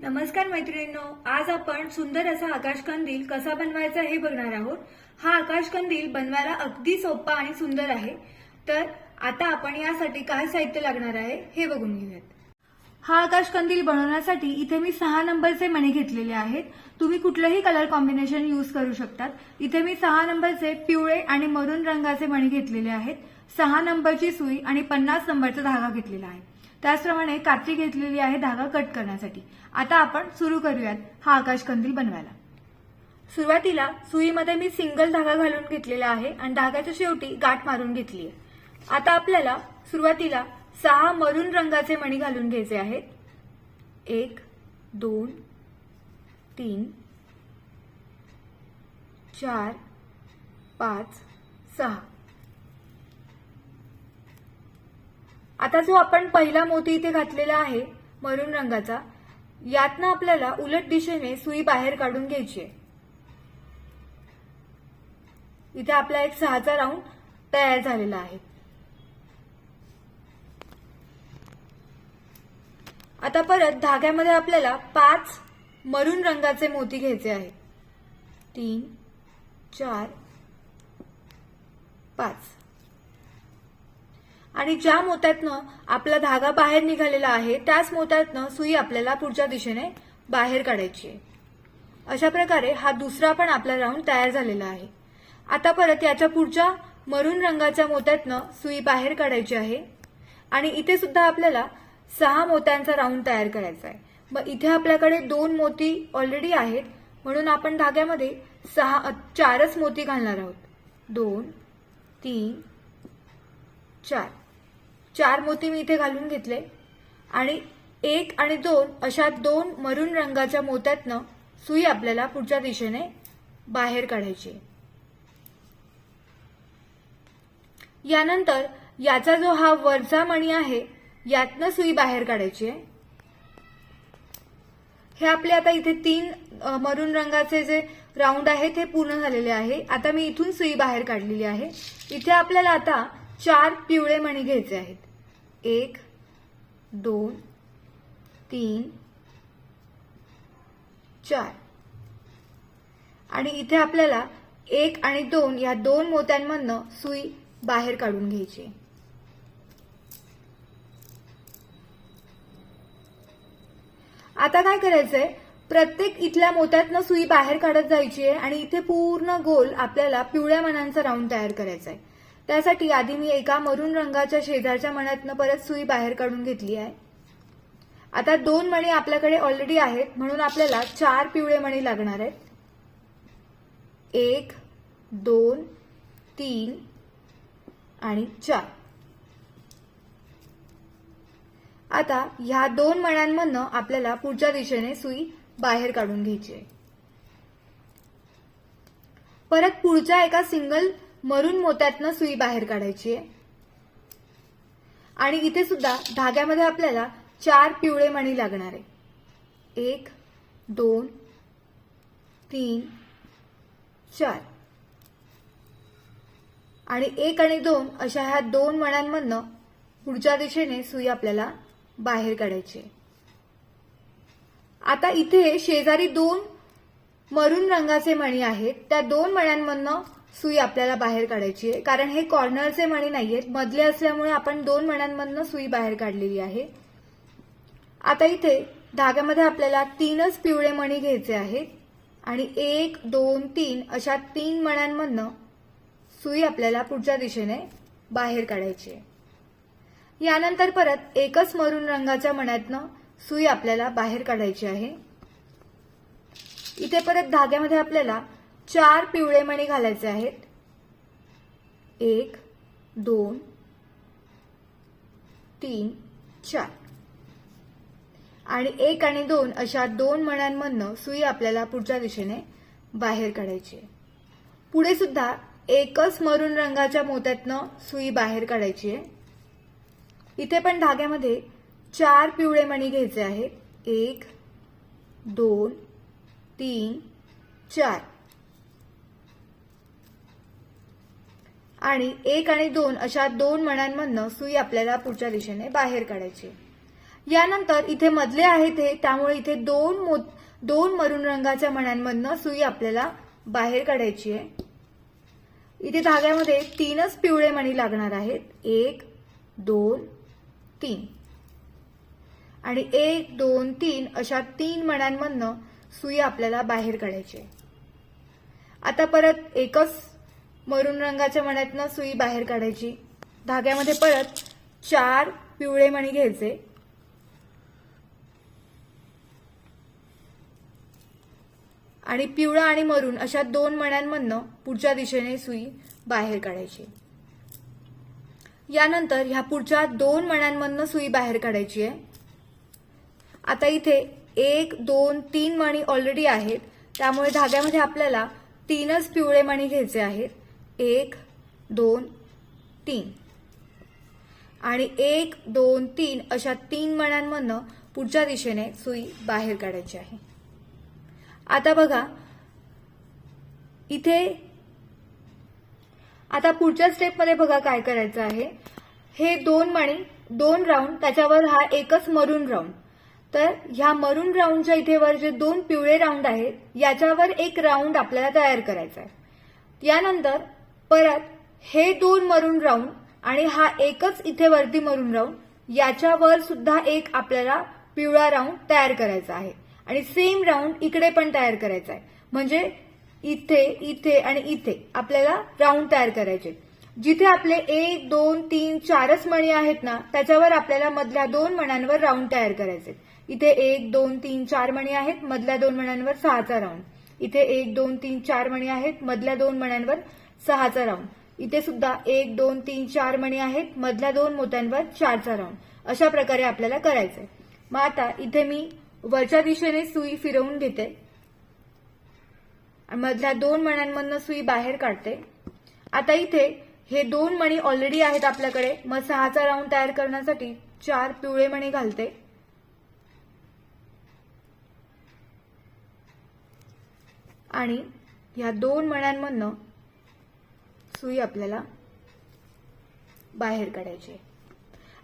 नमस्कार मैत्रिणींनो आज आपण सुंदर असा आकाशकंदील कसा बनवायचा हे बघणार आहोत. हा आकाशकंदील बनवायला अगदी सोपा आणि सुंदर आहे. तर आता आपण यासाठी काय साहित्य लागणार आहे हे बघून घेऊयात. हा आकाशकंदील बनवण्यासाठी इथे मी सहा नंबरचे मणी घेतलेले आहेत. तुम्ही कुठलंही कलर कॉम्बिनेशन यूज करू शकतात. इथे मी सहा नंबरचे पिवळे आणि मरून रंगाचे मणी घेतलेले आहेत. सहा नंबरची सुई आणि पन्नास नंबरचा धागा घेतलेला आहे. त्याचप्रमाणे कात्री घेतलेली आहे धागा कट करण्यासाठी. आता आपण सुरू करूयात हा आकाशकंदील बनवायला. सुरुवातीला सुईमध्ये मी सिंगल धागा घालून घेतलेला आहे आणि धाग्याच्या शेवटी गाठ मारून घेतली आहे. आता आपल्याला सुरुवातीला सहा मरून रंगाचे मणी घालून घ्यायचे आहेत. एक दोन तीन चार पाच सहा. आता जो आपण पहिला मोती इथे घातलेला आहे मरून रंगाचा यातनं आपल्याला उलट दिशेने सुई बाहेर काढून घ्यायची आहे. इथे आपला एक सहाचा राऊंड तयार झालेला आहे. आता परत धाग्यामध्ये आपल्याला पाच मरून रंगाचे मोती घ्यायचे आहेत तीन चार पाच. आणि ज्या मोत्यातनं आपला धागा बाहेर निघालेला आहे त्याच मोत्यातनं सुई आपल्याला पुढच्या दिशेने बाहेर काढायची आहे. अशा प्रकारे हा दुसरा पण आपला राऊंड तयार झालेला आहे. आता परत याच्या पुढच्या मरून रंगाच्या मोत्यातनं सुई बाहेर काढायची आहे. आणि इथे सुद्धा आपल्याला सहा मोत्यांचा राऊंड तयार करायचा आहे. मग इथे आपल्याकडे दोन मोती ऑलरेडी आहेत. म्हणून आपण धाग्यामध्ये सहा चारच मोती घालणार आहोत. दोन तीन चार. चार मोती मी इथे घालून घेतले. आणि एक आणि दोन अशा दोन मरून रंगाच्या मोत्यातनं सुई आपल्याला पुढच्या दिशेने बाहेर काढायची यानंतर याचा जो हा वरचा मणी आहे यातनं सुई बाहेर काढायची आहे. हे आपले आता इथे तीन मरून रंगाचे जे राऊंड आहेत हे पूर्ण झालेले आहे. आता मी इथून सुई बाहेर काढलेली आहे. इथे आपल्याला आता चार पिवळे मणी घ्यायचे आहेत. एक दोन तीन चार. आणि इथे आपल्याला एक आणि दोन या दोन मोत्यांमधनं सुई बाहेर काढून घ्यायची. आहे. आता काय करायचंय? प्रत्येक इथल्या मोत्यातनं सुई बाहेर काढत जायची आहे आणि इथे पूर्ण गोल आपल्याला पिवळ्या मनांचा राऊंड तयार करायचा आहे त्यासाठी आधी मी एका मरून रंगाच्या शेजारच्या मण्यातनं परत सुई बाहेर काढून घेतली आहे. आता दोन मणी आपल्याकडे ऑलरेडी आहेत म्हणून आपल्याला चार पिवळे मणी लागणार आहेत. एक दोन तीन आणि चार. आता ह्या दोन मण्यांमधनं आपल्याला पुढच्या दिशेने सुई बाहेर काढून घ्यायची आहे. परत पुढच्या एका सिंगल मरून मोत्यातनं सुई बाहेर काढायची आहे. आणि इथे सुद्धा धाग्यामध्ये आपल्याला चार पिवळे मणी लागणार आहे. एक दोन तीन चार. आणि एक आणि दोन अशा ह्या दोन मण्यांमधनं पुढच्या दिशेने सुई आपल्याला बाहेर काढायची आहे. आता इथे शेजारी दोन मरून रंगाचे मणी आहेत. त्या दोन मण्यांमधनं सुई आपल्याला बाहेर काढायची आहे. कारण हे कॉर्नरचे मणी नाहीयेत. मधले असल्यामुळे आपण दोन मण्यांमधनं सुई बाहेर काढलेली आहे. आता इथे धाग्यामध्ये आपल्याला तीनच पिवळे मणी घ्यायचे आहेत. आणि एक दोन तीन अशा तीन मण्यांमधनं सुई आपल्याला पुढच्या दिशेने बाहेर काढायची आहे. यानंतर परत एकच मरून रंगाच्या मण्यातनं सुई आपल्याला बाहेर काढायची आहे. इथे परत धाग्यामध्ये आपल्याला चार पिवळे मणी घालायचे आहेत. एक दोन तीन चार. आणि एक आणि दोन अशा दोन मण्यांमधनं सुई आपल्याला पुढच्या दिशेने बाहेर काढायची आहे. पुढे सुद्धा एकच मरून रंगाच्या मोत्यातनं सुई बाहेर काढायची आहे. इथे पण धाग्यामध्ये चार पिवळे मणी घ्यायचे आहेत. एक दोन तीन चार. आणि एक आणि दोन अशा दोन मण्यांमधनं सुई आपल्याला पुढच्या दिशेने बाहेर काढायची. आहे. यानंतर इथे मधले आहेत हे त्यामुळे इथे दोन मो दोन मरून रंगाच्या मण्यांमधनं सुई आपल्याला बाहेर काढायची आहे. इथे धाग्यामध्ये तीनच पिवळे मणी लागणार आहेत. एक दोन तीन. आणि एक दोन तीन अशा तीन मण्यांमधनं सुई आपल्याला बाहेर काढायची आहे. आता परत एकच मरून रंगाच्या मण्यातनं सुई बाहेर काढायची. धाग्यामध्ये परत चार पिवळे मणी घ्यायचे. आणि पिवळा आणि मरून अशा दोन मण्यांमधनं पुढच्या दिशेने सुई बाहेर काढायची. यानंतर ह्या पुढच्या दोन मण्यांमधनं सुई बाहेर काढायची आहे. आता इथे एक दोन तीन मणी ऑलरेडी आहेत. त्यामुळे धाग्यामध्ये आपल्याला तीनच पिवळे मणी घ्यायचे आहेत. एक दोन तीन. आणि एक दोन तीन अशा तीन मण्यांमधनं पुढच्या दिशेने सुई बाहेर काढायची आहे. आता बघा इथे आता पुढच्या स्टेपमध्ये बघा काय करायचं आहे. हे दोन मणी दोन राऊंड त्याच्यावर हा एकच मरून राऊंड तर ह्या मरून राऊंडच्या इथेवर जे दोन पिवळे राऊंड आहेत याच्यावर एक राऊंड आपल्याला तयार करायचा आहे. यानंतर परत हे दोन मरून राऊंड आणि हा एकच इथे वरती मरून राऊंड याच्यावर सुद्धा एक आपल्याला पिवळा राऊंड तयार करायचा आहे. आणि सेम राऊंड इकडे पण तयार करायचा आहे. म्हणजे इथे इथे आणि इथे आपल्याला राऊंड तयार करायचे जिथे आपले एक दोन तीन चारच मणी आहेत ना त्याच्यावर आपल्याला मधल्या दोन मण्यांवर राऊंड तयार करायचे इथे एक दोन तीन चार मणी आहेत मधल्या दोन मण्यांवर सहाचा राऊंड. इथे एक दोन तीन चार मणी आहेत मधल्या दोन मण्यांवर सहाचा राऊंड इथे सुद्धा एक दोन तीन चार मणी आहेत. मधल्या दोन मोत्यांवर चारचा राऊंड अशा प्रकारे आपल्याला करायचंय. मग आता इथे मी वरच्या दिशेने सुई फिरवून घेते. मधल्या दोन मण्यांमधनं सुई बाहेर काढते. आता इथे हे दोन मणी ऑलरेडी आहेत आपल्याकडे. मग सहाचा राऊंड तयार करण्यासाठी चार पिवळे मणी घालते. आणि ह्या दोन मण्यांमधनं सुई आपल्याला बाहेर काढायची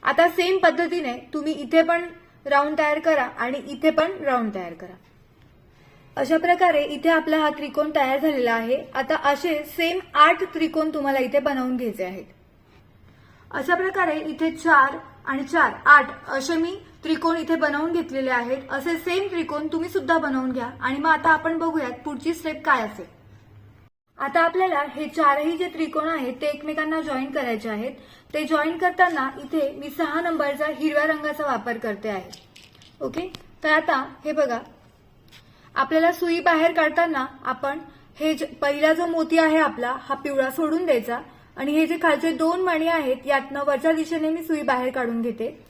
आता सेम पद्धतीने तुम्ही इथे पण राऊंड तयार करा आणि इथे पण राऊंड तयार करा. अशा प्रकारे इथे आपला हा त्रिकोण तयार झालेला आहे. आता असे सेम आठ त्रिकोण तुम्हाला इथे बनवून घ्यायचे आहेत. अशा प्रकारे इथे चार आणि चार आठ असे मी त्रिकोण इथे बनवून घेतलेले आहेत. असे सेम त्रिकोण तुम्ही सुद्धा बनवून घ्या. आणि मग आता आपण बघूयात पुढची स्टेप काय असेल. आता आपल्याला हे चारही जे त्रिकोण आहेत ते एकमेकांना जॉईन करायचे आहेत. ते जॉईन करताना इथे मी सहा नंबरचा हिरव्या रंगाचा वापर करते आहे. ओके तर आता हे बघा. आपल्याला सुई बाहेर काढताना आपण हे जे- पहिला जो मोती आहे आपला हा पिवळा सोडून द्यायचा. आणि हे जे खालचे दोन मणी आहेत यातनं वरच्या दिशेने मी सुई बाहेर काढून घेते.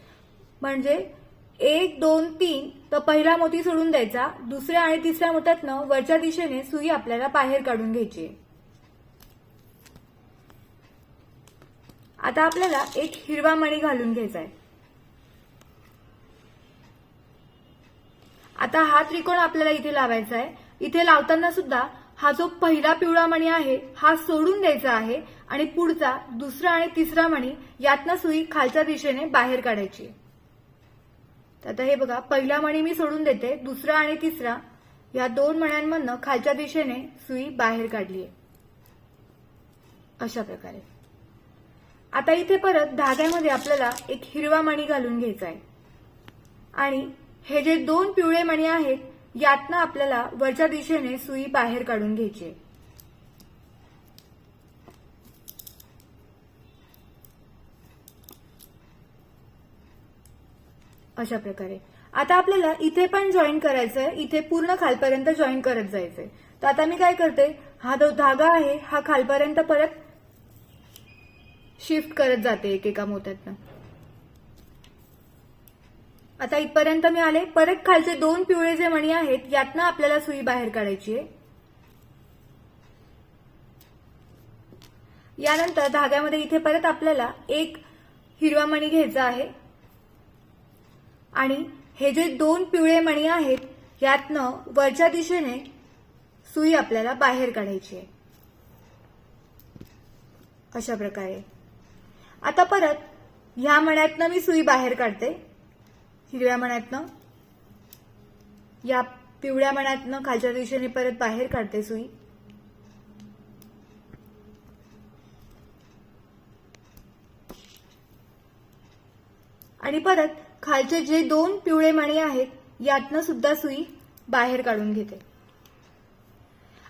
म्हणजे एक दोन तीन तर पहिला मोती सोडून द्यायचा. दुसऱ्या आणि तिसऱ्या मोत्यातनं वरच्या दिशेने सुई आपल्याला बाहेर काढून घ्यायची. आता आपल्याला एक हिरवा मणी घालून घ्यायचा आहे. आता हा त्रिकोण आपल्याला इथे लावायचा आहे. इथे लावताना सुद्धा हा जो पहिला पिवळा मणी आहे हा सोडून द्यायचा आहे आणि पुढचा दुसरा आणि तिसरा मणी यातनं सुई खालच्या दिशेने बाहेर काढायची. आहे. तर आता हे बघा पहिला मणी मी सोडून देते दुसरा आणि तिसरा या दोन मण्यांमधनं खालच्या दिशेने सुई बाहेर काढली आहे अशा प्रकारे. आता इथे परत धाग्यामध्ये आपल्याला एक हिरवा मणी घालून घ्यायचा आहे आणि हे जे दोन पिवळे मणी आहेत यातनं आपल्याला वरच्या दिशेने सुई बाहेर काढून घ्यायची आहे. अशा प्रकारे. आता आपल्याला इथे पण जॉईन करायचंय. इथे पूर्ण खालपर्यंत जॉईन करत जायचंय. तर आता मी काय करते? हा जो धागा आहे हा खालपर्यंत परत शिफ्ट करत जाते एकेका मोत्यातनं. आता इथपर्यंत मी आले. परत खालचे दोन पिवळे जे मणी आहेत यातनं आपल्याला सुई बाहेर काढायची आहे. यानंतर धाग्यामध्ये इथे परत आपल्याला एक हिरवा मणी घ्यायचा आहे. आणि हे जे दोन पिवळे मणी आहेत यातनं वरच्या दिशेने सुई आपल्याला बाहेर काढायची आहे. अशा प्रकारे. आता परत ह्या मण्यातनं मी सुई बाहेर काढते. हिरव्या मण्यातनं. या पिवळ्या मण्यातनं खालच्या दिशेने परत बाहेर काढते सुई. आणि परत खालचे जे दोन पिवळे मणी आहेत यातनं सुद्धा सुई बाहेर काढून घेते.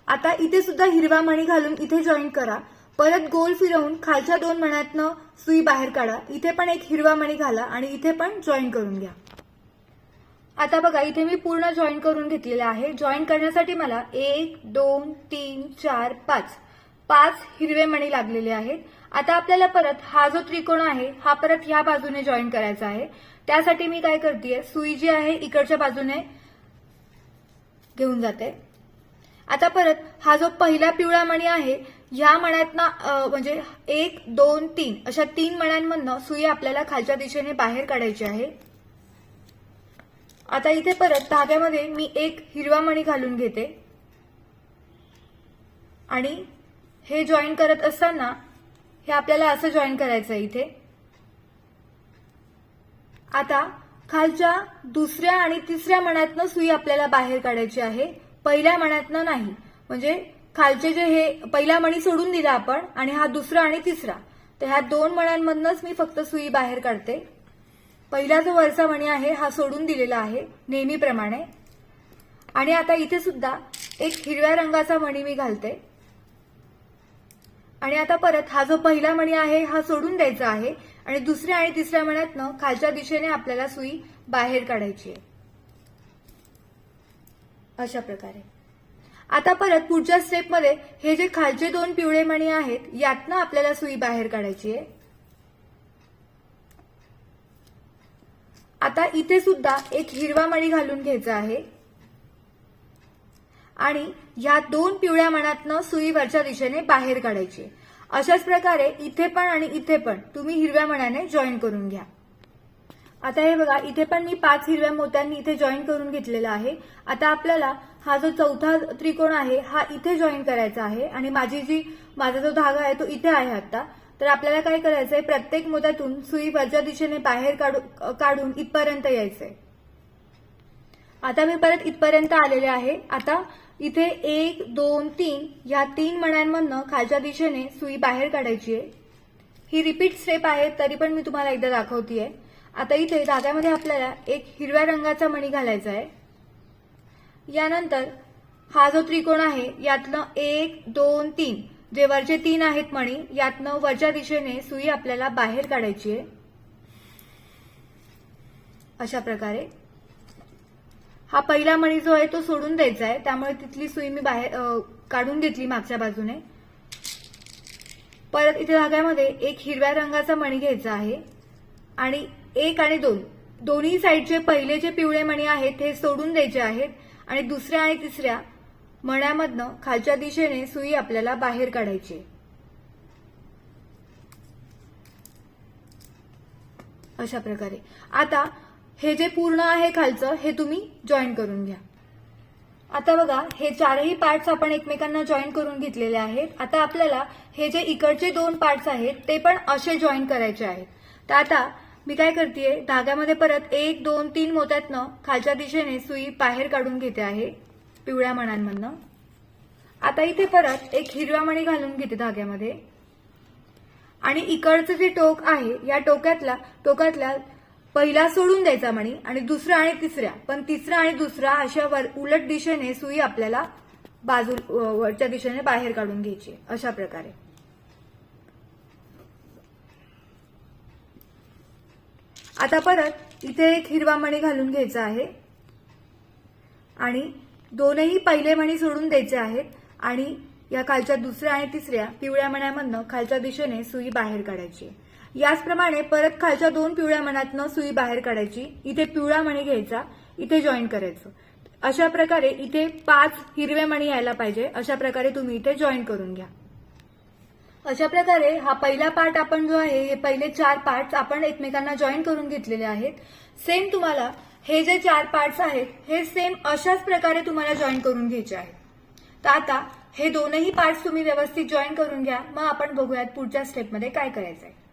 आता इथे सुद्धा हिरवा मणी घालून इथे जॉईन करा. परत गोल फिरवून खालच्या दोन मण्यातनं सुई बाहेर काढा. इथे पण एक हिरवा मणी घाला आणि इथे पण जॉईन करून घ्या. आता बघा इथे मी पूर्ण जॉईन करून घेतलेले आहे. जॉईन करण्यासाठी मला एक दोन तीन चार पाच पाच हिरवे मणी लागलेले आहेत. आता आपल्याला परत हा जो त्रिकोण आहे हा परत ह्या बाजूने जॉईन करायचा आहे. त्यासाठी मी काय करते सुई जी आहे इकडच्या बाजूने घेऊन जाते. आता परत हा जो पहिला पिवळा मणी आहे ह्या मण्यातनं म्हणजे एक दोन तीन अशा तीन मण्यांमधनं सुई आपल्याला खालच्या दिशेने बाहेर काढायची आहे. आता इथे परत धाग्यामध्ये मी एक हिरवा मणी घालून घेते. आणि हे जॉईन करत असताना हे आपल्याला असं जॉईन करायचं आहे इथे. आता खालच्या दुसऱ्या आणि तिसऱ्या मण्यातनं सुई आपल्याला बाहेर काढायची आहे. पहिल्या मण्यातनं नाही. म्हणजे खालचे जे हे पहिला मणी सोडून दिला आपण आणि हा दुसरा आणि तिसरा. तर ह्या दोन मण्यांमधनच मी फक्त सुई बाहेर काढते. पहिला जो वरचा मणी आहे हा सोडून दिलेला आहे नेहमीप्रमाणे. आणि आता इथे सुद्धा एक हिरव्या रंगाचा मणी मी घालते. आणि आता परत हा जो पहिला मणी आहे हा सोडून द्यायचा आहे. आणि दुसऱ्या आणि तिसऱ्या मण्यातनं खालच्या दिशेने आपल्याला सुई बाहेर काढायची आहे. अशा प्रकारे. आता परत पुढच्या स्टेपमध्ये हे जे खालचे दोन पिवळे मणी आहेत यातनं आपल्याला सुई बाहेर काढायची आहे. आता इथे सुद्धा एक हिरवा मणी घालून घ्यायचा आहे. आणि या दोन पिवळ्या मणातनं सुई वरच्या दिशेने बाहेर काढायची आहे. अशाच प्रकारे इथे पण आणि इथे पण तुम्ही हिरव्या मण्याने जॉईन करून घ्या. आता हे बघा इथे पण मी पाच हिरव्या मोत्यांनी इथे जॉईन करून घेतलेला आहे. आता आपल्याला हा जो चौथा त्रिकोण आहे हा इथे जॉईन करायचा आहे आणि माझी जी माझा जो धागा आहे तो इथे आहे आता तर आपल्याला काय करायचंय प्रत्येक मोत्यातून सुई वरच्या दिशेने बाहेर काढू काढून इथपर्यंत यायचंय. आता मी परत इथपर्यंत आलेले आहे. आता इथे एक दोन तीन या तीन मण्यांमधनं खालच्या दिशेने सुई बाहेर काढायची आहे. ही रिपीट स्टेप आहे तरी पण मी तुम्हाला एकदा दाखवतीये. आता इथे धाग्यामध्ये आपल्याला एक हिरव्या रंगाचा मणी घालायचा आहे. यानंतर हा जो त्रिकोण आहे यातनं एक दोन तीन जे वरचे तीन आहेत मणी यातनं वरच्या दिशेने सुई आपल्याला बाहेर काढायची आहे. अशा प्रकारे हा पहिला मणी जो आहे तो सोडून द्यायचा आहे. त्यामुळे तिथली सुई मी बाहेर काढून घेतली मागच्या बाजूने. परत इथे धाग्यामध्ये एक हिरव्या रंगाचा मणी घ्यायचा आहे. आणि एक आणि दोन. दोन्ही साईडचे पहिले जे पिवळे मणी आहेत हे सोडून द्यायचे आहेत. आणि दुसऱ्या आणि तिसऱ्या मण्यामधनं खालच्या दिशेने सुई आपल्याला बाहेर काढायची आहे. अशा प्रकारे. आता हे जे पूर्ण आहे खालचं हे तुम्ही जॉईन करून घ्या. आता बघा हे चारही पार्ट्स आपण एकमेकांना जॉईन करून घेतलेले आहेत. आता आपल्याला हे जे इकडचे दोन पार्ट्स आहेत ते पण असे जॉईन करायचे आहेत. तर आता मी काय करते धाग्यामध्ये परत एक दोन तीन मोत्यातनं खालच्या दिशेने सुई बाहेर काढून घेते आहे पिवळ्या मण्यांमधनं आता इथे परत एक हिरव्या मणी घालून घेते धाग्यामध्ये. आणि इकडचं जे टोक आहे या टोक्यातला टोकातल्या पहिला सोडून द्यायचा मणी आणि दुसरा आणि तिसऱ्या पण तिसरा आणि दुसरा अशा उलट दिशेने सुई आपल्याला बाजू वरच्या दिशेने बाहेर काढून घ्यायची अशा प्रकारे आता परत इथे एक हिरवा मणी घालून घ्यायचा आहे आणि दोनही पहिले मणी सोडून द्यायचे आहेत आणि या खालच्या दुसऱ्या आणि तिसऱ्या पिवळ्या मण्यामधनं खालच्या दिशेने सुई बाहेर काढायची आहे. याचप्रमाणे परत खालच्या दोन पिवळ्या मनातनं सुई बाहेर काढायची इथे पिवळा मणी घ्यायचा इथे जॉईन करायचं. अशा प्रकारे इथे पाच हिरवे मणी यायला पाहिजे अशा प्रकारे तुम्ही इथे जॉईन करून घ्या. अशा प्रकारे हा पहिला पार्ट आपण जो आहे हे पहिले चार पार्ट्स आपण एकमेकांना जॉईन करून घेतलेले आहेत. सेम तुम्हाला हे जे चार पार्ट्स आहेत हे सेम अशाच प्रकारे तुम्हाला जॉईन करून घ्यायचे आहेत. तर आता हे दोनही पार्ट्स तुम्ही व्यवस्थित जॉईन करून घ्या. मग आपण बघूयात पुढच्या स्टेपमध्ये काय करायचं आहे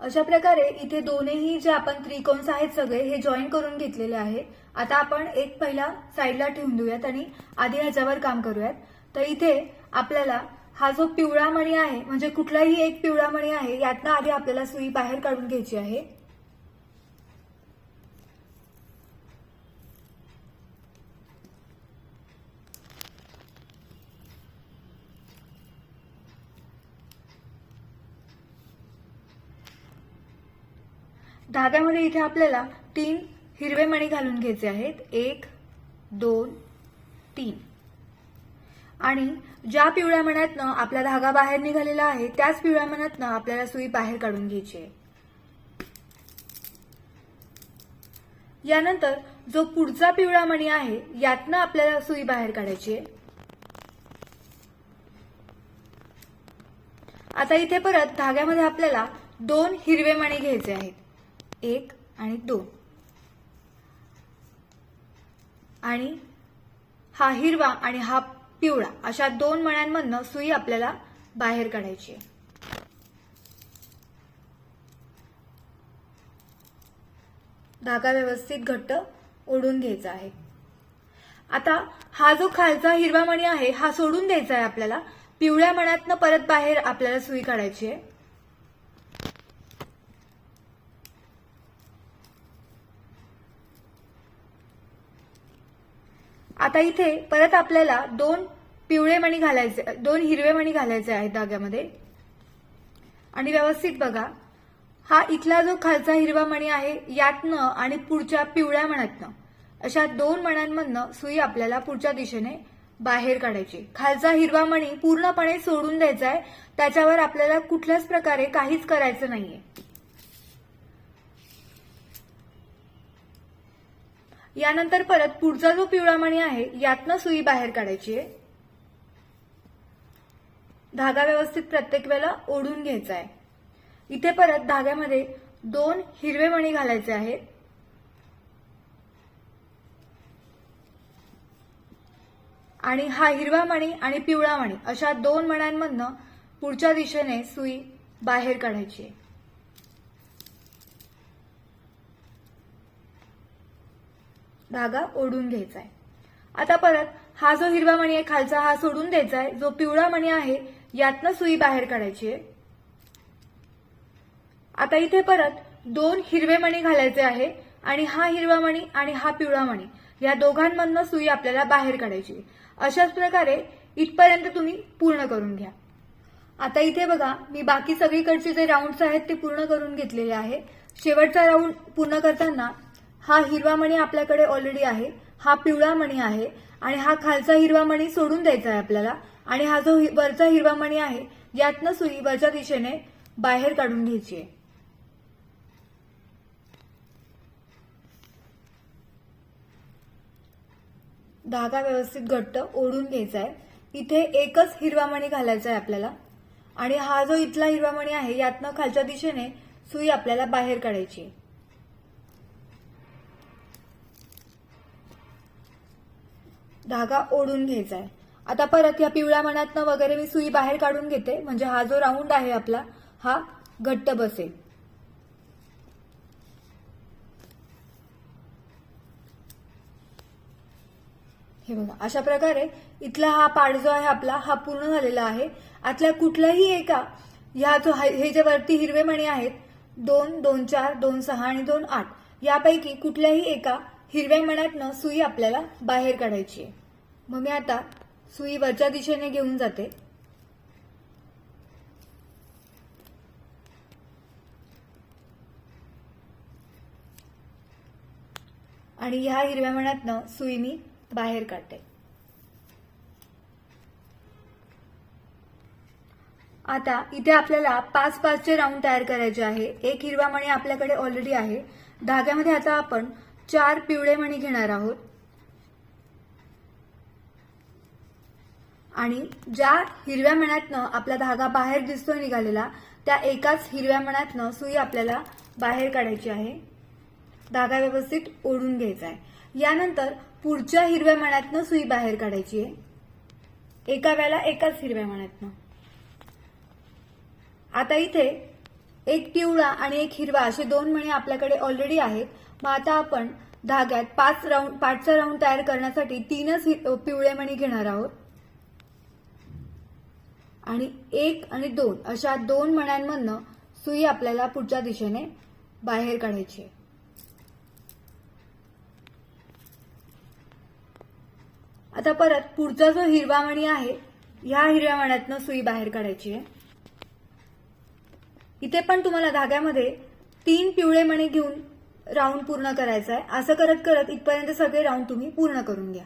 अशा प्रकारे इथे दोन्ही जे आपण त्रिकोणस आहेत सगळे हे जॉईन करून घेतलेले आहे आता आपण एक पहिला साईडला ठेवून देऊयात आणि आधी ह्याच्यावर काम करूयात. तर इथे आपल्याला हा जो पिवळा मणी आहे म्हणजे कुठलाही एक पिवळा मणी आहे यातनं आधी आपल्याला सुई बाहेर काढून घ्यायची आहे. धाग्यामध्ये इथे आपल्याला तीन हिरवे मणी घालून घ्यायचे आहेत. एक दोन तीन. आणि ज्या पिवळ्या मण्यातनं आपला धागा बाहेर निघालेला आहे त्याच पिवळ्या मण्यातनं आपल्याला सुई बाहेर काढून घ्यायची आहे. यानंतर जो पुढचा पिवळा मणी आहे यातनं आपल्याला सुई बाहेर काढायची आहे. आता इथे परत धाग्यामध्ये आपल्याला दोन हिरवे मणी घ्यायचे आहेत. एक आणि दोन. आणि हा हिरवा आणि हा पिवळा अशा दोन मण्यांमधनं सुई आपल्याला बाहेर काढायची आहे. धागा व्यवस्थित घट्ट ओढून घ्यायचा आहे. आता हा जो खालचा हिरवा मणी आहे हा सोडून द्यायचा आहे आपल्याला. पिवळ्या मण्यातनं परत बाहेर आपल्याला सुई काढायची आहे. आता इथे परत आपल्याला दोन पिवळे मणी घालायचे दोन हिरवे मणी घालायचे आहेत धाग्यामध्ये. आणि व्यवस्थित बघा हा इथला जो खालचा हिरवा मणी आहे यातनं आणि पुढच्या पिवळ्या मण्यातनं अशा दोन मण्यांमधनं सुई आपल्याला पुढच्या दिशेने बाहेर काढायची. खालचा हिरवा मणी पूर्णपणे सोडून द्यायचा आहे त्याच्यावर आपल्याला कुठल्याच प्रकारे काहीच करायचं नाहीये. यानंतर परत पुढचा जो पिवळा मणी आहे यातनं सुई बाहेर काढायची आहे. धागा व्यवस्थित प्रत्येक वेळेला ओढून घ्यायचा आहे. इथे परत धाग्यामध्ये दोन हिरवे मणी घालायचे आहेत. आणि हा हिरवा मणी आणि पिवळा मणी अशा दोन मण्यांमधनं पुढच्या दिशेने सुई बाहेर काढायची आहे. धागा ओढून घ्यायचा आहे आता परत हा जो हिरवा मणी आहे खालचा हा सोडून द्यायचा आहे जो पिवळा मणी आहे यातनं सुई बाहेर काढायची आहे आता इथे परत दोन हिरवे मणी घालायचे आहे आणि हा हिरवा मणी आणि हा पिवळा मणी या दोघांमधनं सुई आपल्याला बाहेर काढायची. आहे. अशाच प्रकारे इथपर्यंत तुम्ही पूर्ण करून घ्या. आता इथे बघा मी बाकी सगळीकडचे जे राऊंड्स आहेत ते पूर्ण करून घेतलेले आहे. शेवटचा राऊंड पूर्ण करताना हा हिरवा मणी आपल्याकडे ऑलरेडी आहे हा पिवळा मणी आहे आणि हा खालचा हिरवा मणी सोडून द्यायचा आहे आपल्याला आणि हा जो वरचा हिरवा मणी आहे यातनं सुई वरच्या दिशेने बाहेर काढून घ्यायची आहे. धागा व्यवस्थित घट्ट ओढून घ्यायचा आहे. इथे एकच हिरवा मणी घालायचा आहे आपल्याला आणि हा जो इथला हिरवा मणी आहे यातनं खालच्या दिशेने सुई आपल्याला बाहेर काढायची धागा ओढून घ्यायचा आहे आता परत या पिवळ्या मनातनं वगैरे मी सुई बाहेर काढून घेते. म्हणजे हा जो राऊंड आहे आपला हा घट्ट बसेल. हे बघा अशा प्रकारे इथला हा पाड जो आहे आपला हा पूर्ण झालेला आहे. आतल्या कुठल्याही एका ह्या जो हे जे वरती हिरवे मणी आहेत दोन दोन चार दोन सहा आणि दोन आठ यापैकी कुठल्याही एका हिरव्या मण्यातनं सुई आपल्याला बाहेर काढायची आहे. मग मी आता सुई वरच्या दिशेने घेऊन जाते. आणि ह्या हिरव्या मण्यातनं सुई मी बाहेर काढते. आता इथे आपल्याला पाच पाचचे राऊंड तयार करायचे आहे. एक हिरवा मणी आपल्याकडे ऑलरेडी आहे. धाग्यामध्ये आता आपण चार पिवळे मणी घेणार आहोत. आणि ज्या हिरव्या मण्यातनं आपला धागा बाहेर दिसतोय निघालेला त्या एकाच हिरव्या मण्यातनं सुई आपल्याला बाहेर काढायची आहे. धागा व्यवस्थित ओढून घ्यायचा आहे. यानंतर पुढच्या हिरव्या मण्यातनं सुई बाहेर काढायची आहे. एका वेळेला एकाच हिरव्या मण्यातनं. आता इथे एक पिवळा आणि एक हिरवा असे दोन मणी आपल्याकडे ऑलरेडी आहेत. मग आता आपण धाग्यात पाच राऊंड पाचचा राऊंड तयार करण्यासाठी तीनच पिवळे मणी घेणार आहोत. आणि एक आणि दोन अशा दोन मण्यांमधनं सुई आपल्याला पुढच्या दिशेने बाहेर काढायची आहे. आता परत पुढचा जो हिरवा मणी आहे ह्या हिरव्या मण्यातनं सुई बाहेर काढायची आहे. इथे पण तुम्हाला धाग्यामध्ये तीन पिवळे मणी घेऊन राऊंड पूर्ण करायचा आहे. असं करत करत इथपर्यंत सगळे राऊंड तुम्ही पूर्ण करून घ्या.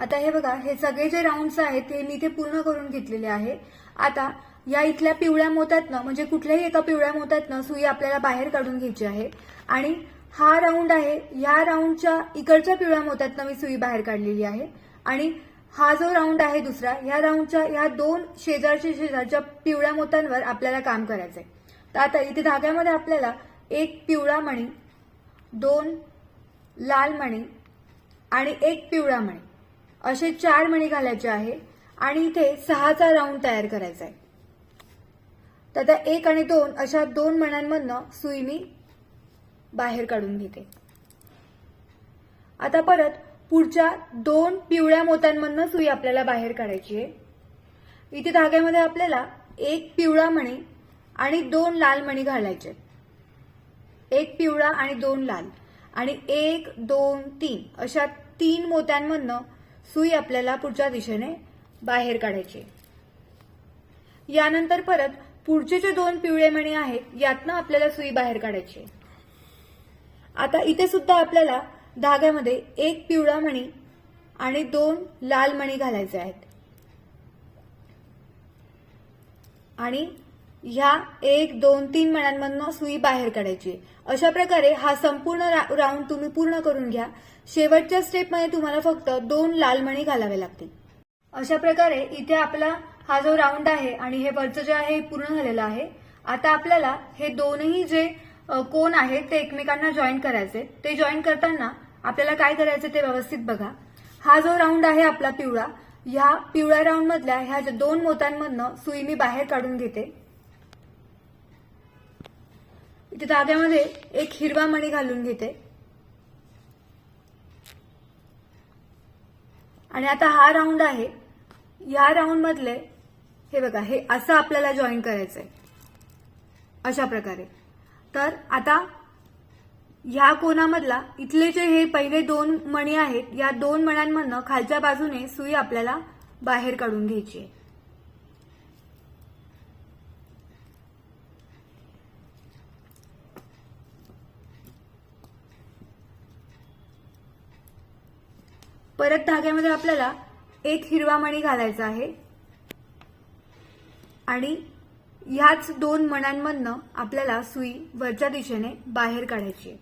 आता हे बघा हे सगळे जे राऊंड्स आहेत हे मी इथे पूर्ण करून घेतलेले आहे आता या इथल्या पिवळ्या मोत्यातनं म्हणजे कुठल्याही एका पिवळ्या मोत्यातनं सुई आपल्याला बाहेर काढून घ्यायची आहे. आणि हा राऊंड आहे या राऊंडच्या इकडच्या पिवळ्या मोत्यातनं मी सुई बाहेर काढलेली आहे. आणि हा जो राऊंड आहे दुसरा या राऊंडच्या या दोन शेजारच्या शेजारच्या पिवळ्या मोत्यांवर आपल्याला काम करायचंय. तर आता इथे धाग्यामध्ये आपल्याला एक पिवळा मणी दोन लाल मणी आणि एक पिवळा मणी. असे चार मणी घालायचे आहे आणि इथे सहाचा राऊंड तयार करायचा आहे. तर आता एक आणि दोन अशा दोन मण्यांमधनं सुई मी बाहेर काढून घेते. आता परत पुढच्या दोन पिवळ्या मोत्यांमधनं सुई आपल्याला बाहेर काढायची आहे. इथे धाग्यामध्ये आपल्याला एक पिवळा मणी आणि दोन लाल मणी घालायचे एक पिवळा आणि दोन लाल. आणि एक दोन तीन. अशा तीन मोत्यांमधनं सुई आपल्याला पुढच्या दिशेने बाहेर काढायची. यानंतर परत पुढचे जे दोन पिवळे मणी आहेत यातनं आपल्याला सुई बाहेर काढायची. आता इथे सुद्धा आपल्याला धाग्यामध्ये एक पिवळा मणी आणि दोन लाल मणी घालायचे आहेत. आणि ह्या एक दोन तीन मण्यांमधनं सुई बाहेर काढायची. आहे. अशा प्रकारे हा संपूर्ण राऊंड तुम्ही पूर्ण करून घ्या. शेवटच्या स्टेपमध्ये तुम्हाला फक्त दोन लाल मणी घालावे लागतील. अशा प्रकारे इथे आपला हा जो राऊंड आहे आणि हे वरचं जे आहे हे पूर्ण झालेलं आहे. आता आपल्याला हे दोनही जे कोण आहेत ते एकमेकांना जॉईन करायचे. ते जॉईन करताना आपल्याला काय करायचं ते व्यवस्थित बघा. हा जो राऊंड आहे आपला पिवळा ह्या पिवळ्या राऊंड मधल्या ह्या ज्या दोन मोत्यांमधनं सुई मी बाहेर काढून घेते. इथे धाग्यामध्ये एक हिरवा मणी घालून घेते. आणि आता हा राऊंड आहे. या राऊंड मधले हे बघा हे असं आपल्याला जॉईन करायचंय. अशा प्रकारे. तर आता ह्या कोणामधला इथले जे हे पहिले दोन मणी आहेत या दोन मण्यांमधनं खालच्या बाजूने सुई आपल्याला बाहेर काढून घ्यायची आहे. परत धाग्यामध्ये आपल्याला एक हिरवा मणी घालायचा आहे. आणि ह्याच दोन मण्यांमधनं आपल्याला सुई वरच्या दिशेने बाहेर काढायची आहे.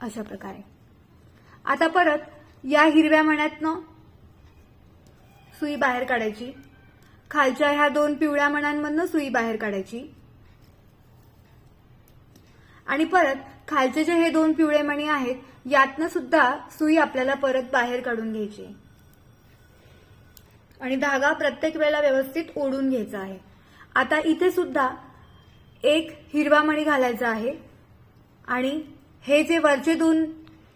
अशा प्रकारे. आता परत या हिरव्या मण्यातनं सुई बाहेर काढायची. खालच्या ह्या दोन पिवळ्या मण्यांमधनं सुई बाहेर काढायची. आणि परत खालचे जे हे दोन पिवळे मणी आहेत यातनं सुद्धा सुई आपल्याला परत बाहेर काढून घ्यायची. आणि धागा प्रत्येक वेळेला व्यवस्थित ओढून घ्यायचा आहे. आता इथे सुद्धा एक हिरवा मणी घालायचा आहे. आणि हे जे वरचे दोन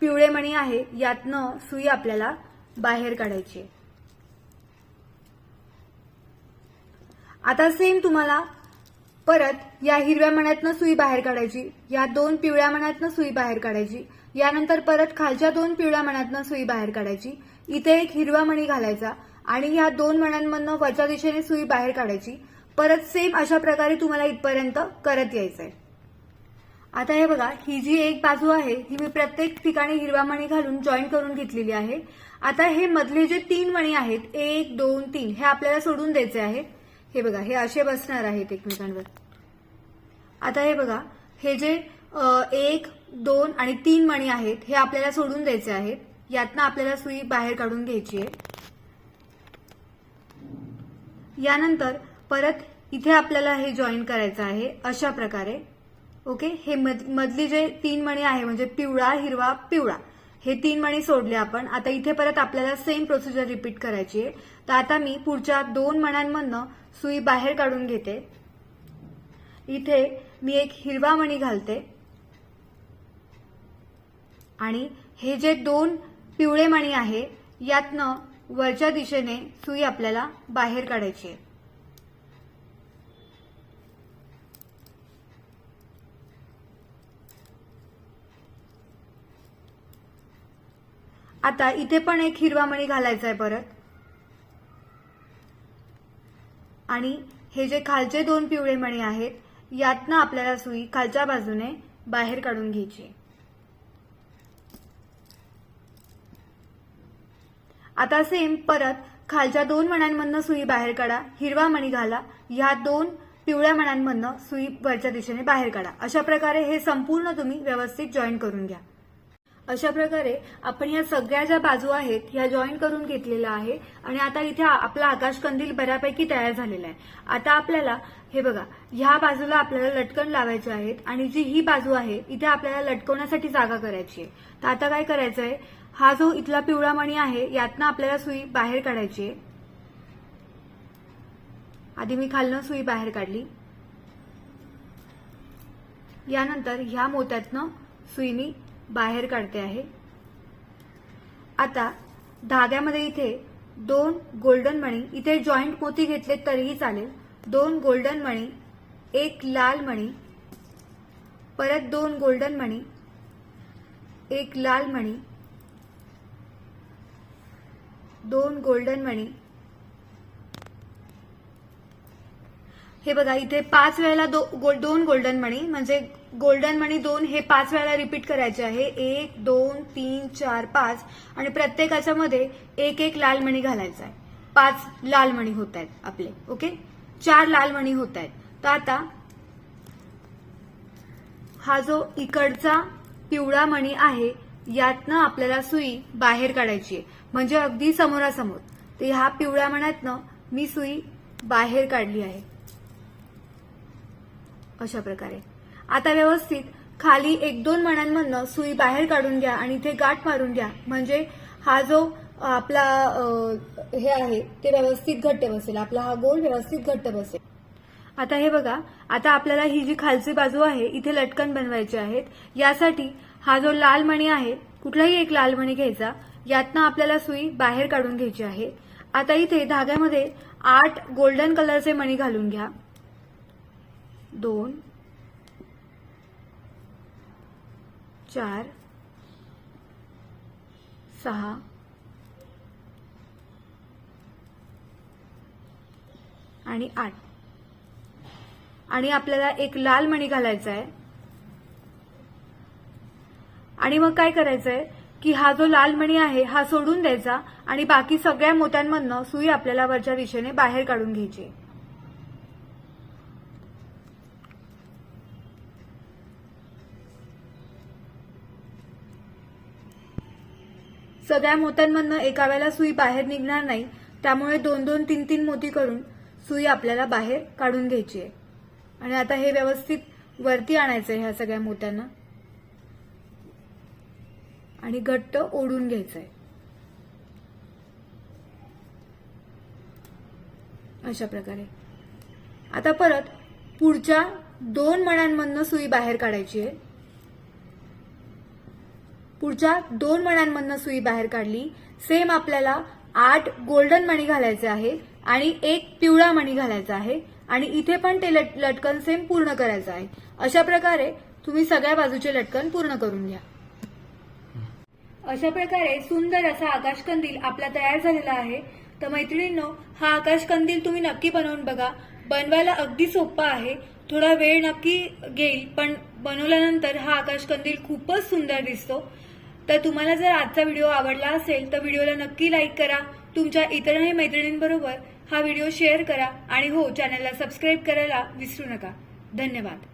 पिवळे मणी आहे यातनं सुई आपल्याला बाहेर काढायची आता सेम तुम्हाला परत या हिरव्या मण्यातनं सुई बाहेर काढायची या दोन पिवळ्या मण्यातनं सुई बाहेर काढायची यानंतर परत खालच्या दोन पिवळ्या मण्यातनं सुई बाहेर काढायची इथे एक हिरवा मणी घालायचा आणि या दोन मण्यांमधनं वरच्या दिशेने सुई बाहेर काढायची परत सेम अशा प्रकारे तुम्हाला इथपर्यंत करत यायचंय. आता हे बघा ही जी एक बाजू आहे ही मी प्रत्येक ठिकाणी हिरवा मणी घालून जॉईन करून घेतलेली आहे. आता हे मधले जे तीन मणी आहेत एक दोन तीन हे आपल्याला सोडून द्यायचे आहेत हे बघा हे असे बसणार आहेत एकमेकांवर. आता हे बघा हे जे एक दोन आणि तीन मणी आहेत हे आपल्याला सोडून द्यायचे आहेत. यातनं आपल्याला सुई बाहेर काढून घ्यायची आहे. यानंतर परत इथे आपल्याला हे जॉईन करायचं आहे अशा प्रकारे. ओके हे मध- मधली जे तीन मणी आहे म्हणजे पिवळा हिरवा पिवळा. हे तीन मणी सोडले आपण. आता इथे परत आपल्याला सेम प्रोसिजर रिपीट करायची आहे. तर आता मी पुढच्या दोन मण्यांमधनं सुई बाहेर काढून घेते. इथे मी एक हिरवा मणी घालते. आणि हे जे दोन पिवळे मणी आहे यातनं वरच्या दिशेने सुई आपल्याला बाहेर काढायची आहे. आता इथे पण एक हिरवा मणी घालायचा आहे परत. आणि हे जे खालचे दोन पिवळे मणी आहेत यातनं आपल्याला सुई खालच्या बाजूने बाहेर काढून घ्यायची. आता सेम परत खालच्या दोन मण्यांमधनं सुई बाहेर काढा हिरवा मणी घाला ह्या दोन पिवळ्या मण्यांमधनं सुई वरच्या दिशेने बाहेर काढा. अशा प्रकारे हे संपूर्ण तुम्ही व्यवस्थित जॉईन करून घ्या. अशा प्रकारे आपण या सगळ्या ज्या बाजू आहेत ह्या जॉईन करून घेतलेल्या आहे आणि आता इथे आपला आकाशकंदील बऱ्यापैकी तयार झालेला आहे. आता आपल्याला हे बघा ह्या बाजूला आपल्याला लटकन लावायचे आहेत आणि जी ही बाजू आहे इथे आपल्याला लटकवण्यासाठी जागा करायची आहे. तर आता काय करायचं आहे हा जो इथला पिवळा मणी आहे यातनं आपल्याला सुई बाहेर काढायची आहे. आधी मी खालनं सुई बाहेर काढली. यानंतर ह्या मोत्यातनं सुई मी बाहेर काढते आहे. आता धाग्यामध्ये इथे दोन गोल्डन मणी इथे जॉईंट मोती घेतले तरीही चालेल. दोन गोल्डन मणी एक लाल मणी परत दोन गोल्डन मणी एक लाल मणी दोन गोल्डन मणी हे बघा इथे पाच वेळेला दो, गोल दोन गोल्डन मणी म्हणजे गोल्डन मणी दोन हे पाच वेळेला रिपीट करायचे आहे. एक दोन तीन चार पाच. आणि प्रत्येकाच्या मध्ये एक एक लाल मणी घालायचा आहे. पाच लाल मणी होत आहेत आपले ओके? चार लाल मणी होत आहेत. तर आता हा जो इकडचा पिवळा मणी आहे यातनं आपल्याला सुई बाहेर काढायची आहे. म्हणजे अगदी समोरासमोर. तर ह्या पिवळ्या मण्यातनं मी सुई बाहेर काढली आहे. अशा प्रकारे आता व्यवस्थित खाली एक दोन मणांमधनं सुई बाहेर काढून घ्या आणि इथे गाठ मारून घ्या. म्हणजे हा जो आपला हे आहे ते व्यवस्थित घट्ट बसेल. आपला हा गोल व्यवस्थित घट्ट बसेल. आता हे बघा आता आपल्याला ही जी खालची बाजू आहे इथे लटकन बनवायची आहेत. यासाठी हा जो लाल मणी आहे कुठलाही एक लाल मणी घ्यायचा. यातनं आपल्याला सुई बाहेर काढून घ्यायची आहे. आता इथे धाग्यामध्ये आठ गोल्डन कलरचे मणी घालून घ्या. दोन चार सहा आणि आठ. आणि आपल्याला एक लाल मणी घालायचा आहे आणि मग काय करायचं आहे की हा जो लाल मणी आहे हा सोडून द्यायचा आणि बाकी सगळ्या मोत्यांमधनं सुई आपल्याला वरच्या दिशेने बाहेर काढून घ्यायची. सगळ्या मोत्यांमधनं एका वेळेला सुई बाहेर निघणार नाही त्यामुळे दोन दोन तीन तीन मोती करून सुई आपल्याला बाहेर काढून घ्यायची आहे. आणि आता हे व्यवस्थित वरती आणायचं आहे ह्या सगळ्या मोत्यांना. आणि घट्ट ओढून घ्यायचं आहे अशा प्रकारे. आता परत पुढच्या दोन मण्यांमधनं सुई बाहेर काढायची आहे. पुढच्या दोन मण्यांमधनं सुई बाहेर काढली. सेम आपल्याला आठ गोल्डन मणी घालायचे आहे आणि एक पिवळा मणी घालायचा आहे आणि इथे पण ते लट- लटकन सेम पूर्ण करायचं आहे. अशा प्रकारे तुम्ही सगळ्या बाजूचे लटकन पूर्ण करून घ्या. अशा प्रकारे सुंदर असा आकाश कंदील आपला तयार झालेला आहे. तर मैत्रिणींनो हा आकाश कंदील तुम्ही नक्की बनवून बघा. बनवायला अगदी सोपा आहे. थोडा वेळ नक्की घेईल पण बनवल्यानंतर हा आकाश कंदील खूपच सुंदर दिसतो. तर तुम्हाला जर आजचा व्हिडिओ आवडला असेल तर व्हिडिओला नक्की लाईक करा. तुमच्या इतरही मैत्रिणींबरोबर हा व्हिडिओ शेअर करा. आणि हो चॅनलला सबस्क्राईब करायला विसरू नका. धन्यवाद.